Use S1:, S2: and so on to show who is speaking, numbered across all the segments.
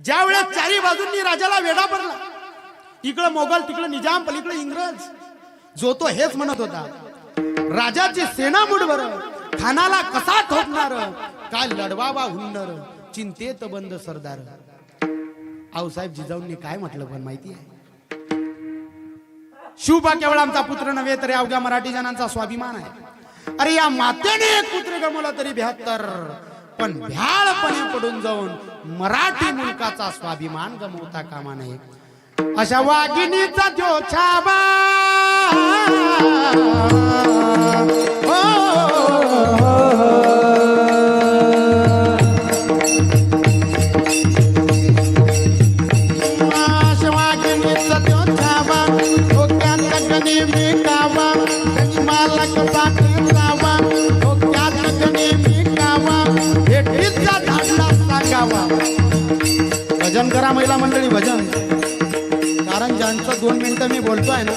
S1: ज्या वेळेस चारी बाजूंनी राजाला वेडा पडला इकडं मोगल तिकडं निजाम पलीकडे इंग्रज जो तो हेच म्हणत होता राजाची सेना मुठभर खानाला कसा ठोकणार काय लढवावा हुंडर चिंतेत बंद सरदार. आऊसाहेब जिजाऊंनी काय म्हटलं पण माहिती आहे? शिवबा केवळ आमचा पुत्र नव्हे तरी अवघ्या मराठी जनांचा स्वाभिमान आहे. अरे या मातेने एक पुत्र गमवला तरी बहात्तर पण भ्याळपणे पडून जाऊन मराठी मुलकाचा स्वाभिमान गमवता कामा नये. अशा वाघिणीचा जो छाबा. हो, हो, हो, हो महिला मंडळी भजन. कारण ज्यांचं दोन मिनटं मी बोलतोय ना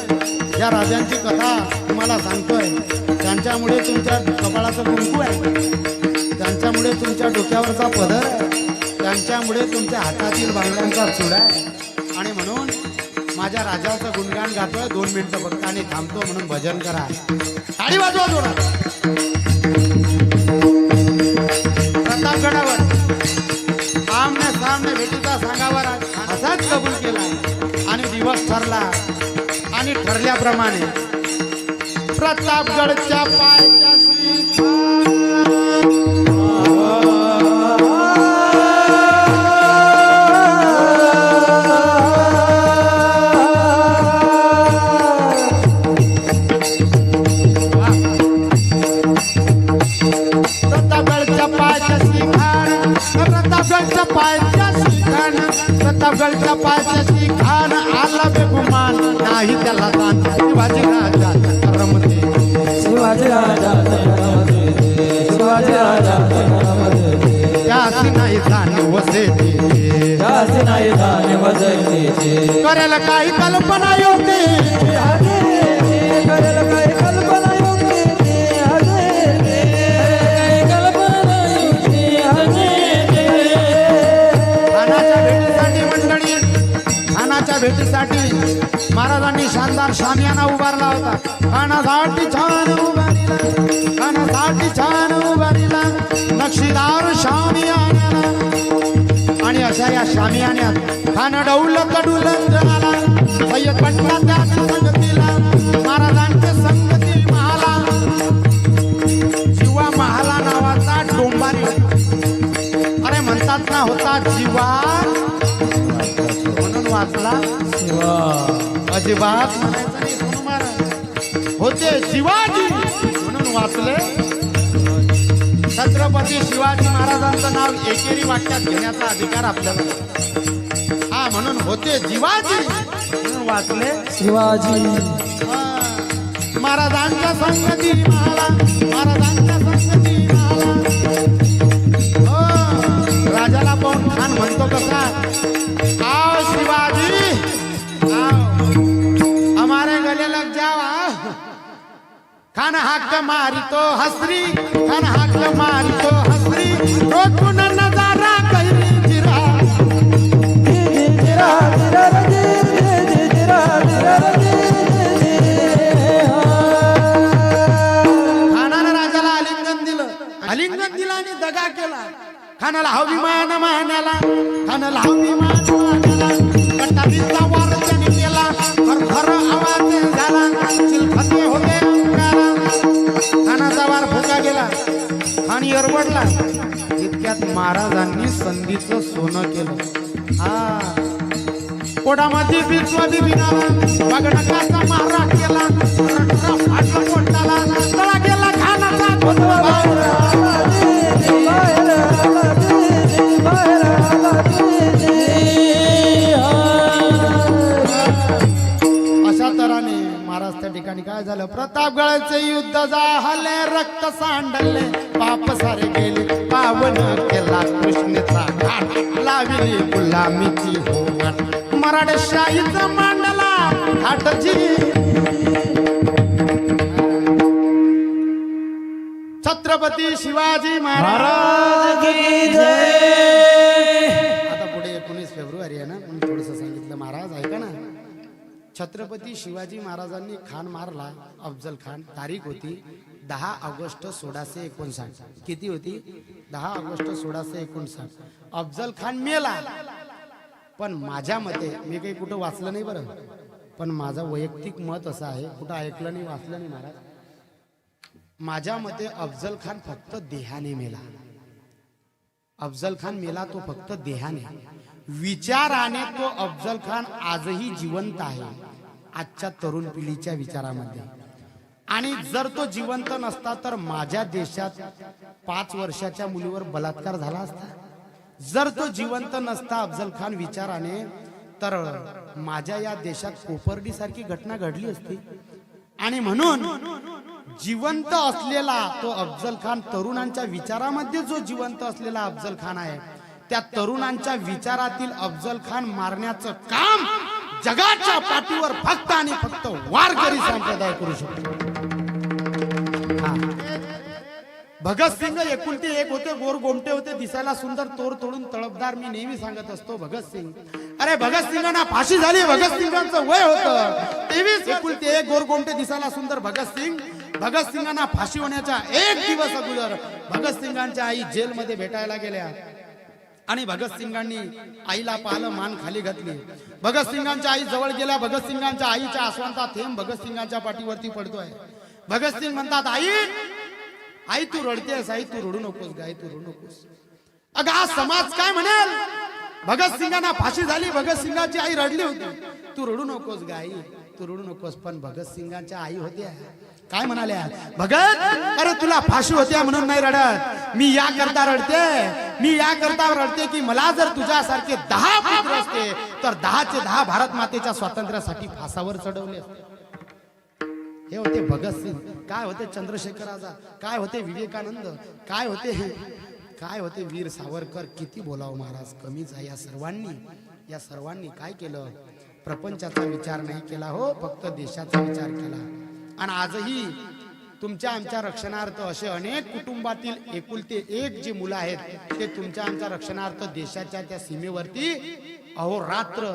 S1: या राजांची कथा तुम्हाला सांगतोय. त्यांच्यामुळे तुमच्या कपाळाचं कुंकू आहे त्यांच्यामुळे तुमच्या डोक्यावरचा पदर आहे त्यांच्यामुळे तुमच्या हातातील बांगड्यांचा चुडा आहे. आणि म्हणून माझ्या राजाचं गुणगान गातोय दोन मिनटं फक्त आणि थांबतो म्हणून भजन करा. आणि वाजवा जोरा सामने भेटीचा सांगावा असाच कबूल केला. आणि दिवस ठरला. आणि ठरल्याप्रमाणे प्रतापगडच्या पायथ्याशी प्रतापगडच्या पायथ्याशी खान आला बेगुमान. नाही त्याला दान. शिवाजी राजा रमते.
S2: शिवाजी राजा शिवाजी राजा
S1: त्यासी नाही
S2: जाणे वजयचे
S1: करायला काही कल्पना योग्य. भेटीसाठी महाराजांनी शानदार शामियाना उभारला होता. कानासाठी छान उभारिला कानासाठी छान उभारिला नक्षीदार शामियाना आणि अशा या शामियान्यात खान डौल कडूल आला. सय्यद पटला त्याची संगतीला महाराजांचे वाचला? अजिबात म्हणायचं नाही सोनू महाराज. होते शिवाजी म्हणून वाचले. छत्रपती शिवाजी महाराजांचं नाव एकेरी वाक्यात घेण्याचा अधिकार आपल्याला. हा म्हणून होते जिवाजी म्हणून वाचले.
S2: शिवाजी.
S1: महाराजांच्या संगती मला महाराजांच्या संगती मला खान हाक मारितो हसरी खान हाक मारितो हसरी. रोखून नजारा कैरी जिरा
S2: जिरा जिरा रजे जिरा जिरा रजे
S1: खानानं राजाला आलिंगन दिलं. आलिंगन दिलं आणि दगा केला. खानाला हविमान मानाला. खानाला हविमान मानाला. कट्टाबीचा वार त्याने केला. खरखर आवाज झाला. चिलखते होते. खानाचा वार फुका गेला आणि एरवडला. इतक्यात महाराजांनी संधीचं सोनं केलं. हा. पोटामध्ये बिस्वादी बिनाला बगडकाचा मारा केला फाटला पोटाला तळा गेला खानाचा झालं प्रतापगडाचे युद्ध झाले रक्त सांडले पाप सारे गेले पावन केला कृष्णेचा घाट लाविली गुलामीची होवाट मराठशाहीचा मांडला घाटजी छत्रपती शिवाजी महाराज
S2: महाराज की जय.
S1: छत्रपती शिवाजी महाराजांनी खान मारला अफजल खान. तारीख होती दहा ऑगस्ट सोळाशे एकोणसाठ. किती होती? दहा ऑगस्ट सोळाशे एकोणसाठ. अफजल खान मेला. पण माझ्या मते मी काही कुठं वाचलं नाही बरं. पण माझं वैयक्तिक मत असं आहे कुठं ऐकलं नाही वाचलं नाही महाराज. माझ्या मते अफजल खान फक्त देहाने मेला. अफजल खान मेला तो फक्त देहाने. विचाराने तो अफजल खान आजही जिवंत आहे आजच्या तरुण पिढीच्या विचारामध्ये. आणि जर तो जिवंत नसता तर माझ्या देशात पाच वर्षाच्या मुलीवर बलात्कार झाला असता. जर तो जिवंत नसता अफजल खान विचाराने तर माझ्या या देशात कोपर्डी सारखी घटना घडली असती. आणि म्हणून जिवंत असलेला तो अफजल खान तरुणांच्या विचारामध्ये जो जिवंत असलेला अफजल खान आहे त्या तरुणांच्या विचारातील अफजल खान मारण्याचं काम जगाच्या पाठीवर फक्त आणि फक्त वारकरी संप्रदाय करू शकतो. भगतसिंग एकुलते एक होते गोर गोमटे होते दिसायला सुंदर तोर तोडून तळपदार. मी नेहमी सांगत असतो भगतसिंग अरे भगतसिंगांना फाशी झाली भगतसिंगांचं वय होतं. तेवीस एकुलते एक गोर गोमटे दिसायला सुंदर भगतसिंग भगतसिंगांना फाशी होण्याच्या एक दिवस अगोदर भगतसिंगांच्या आई जेलमध्ये भेटायला गेल्या. आणि भगतसिंगांनी आईला पाहिलं मान खाली घातली. भगतसिंगांच्या आई जवळ गेल्या. भगतसिंगांच्या आईच्या आसवांचा थेंब भगतसिंगांच्या पाठीवरती पडतोय. भगतसिंग म्हणतात आई आई तू रडतेस आई तू रडू नकोस गाई तू रडू नकोस. अगं आज समाज काय म्हणेल? भगतसिंगांना फाशी झाली. भगतसिंगाची आई रडली होती. तू रडू नकोस गाई तू रडू नकोस पण भगतसिंगांच्या आई होत्या. काय म्हणाल्या? भगत अरे तुला फाशी होत्या म्हणून नाही रडत. मी या करता रडते. मी या करता रडते की मला जर तुझ्यासारखे दहा पुत्र असते तर दहाचे दहा भारत मातेच्या स्वातंत्र्यासाठी फासावर चढवले असते. हे होते भगतसिंग काय होते चंद्रशेखर आझाद? काय होते विवेकानंद? काय होते हे? काय होते वीर सावरकर? किती बोलावं महाराज? कमीच आहे या सर्वांनी. या सर्वांनी काय केलं? प्रपंचाचा विचार नाही केला हो फक्त देशाचा विचार केला. आणि आजही तुमच्या आमच्या रक्षणार्थ असे अनेक कुटुंबातील एकुलते एक जे मुलं आहेत ते तुमच्या आमच्या रक्षणार्थ देशाच्या त्या सीमेवरती अहोरात्र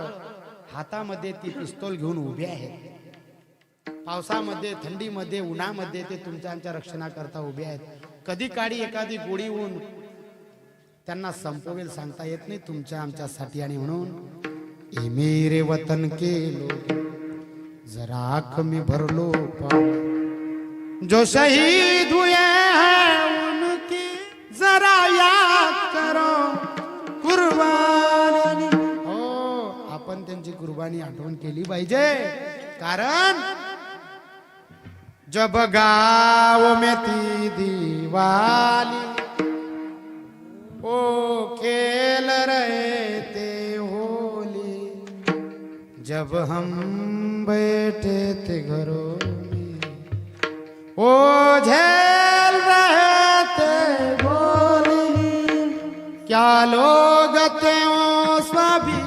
S1: हातामध्ये ती पिस्तोल घेऊन उभे आहेत. पावसामध्ये थंडीमध्ये उन्हामध्ये ते तुमच्या आमच्या रक्षणाकरता उभे आहेत. कधी काळी एखादी गोळी होऊन त्यांना संपवेल सांगता येत नाही तुमच्या आमच्यासाठी आणि म्हणून इमेरे वतन केलो जरा कमी भरलो पाऊ जो शहीद हुए हैं उनकी जरा याद करो। कुर्बानी। हो आपण त्यांची कुर्बानी आठवण केली पाहिजे. कारण जब गाव में दिवाली ओ खेल रहे थे होली। जब हम बैठे थे घरों में ओ झेल रहे थे गोली क्या लोग थे वो सभी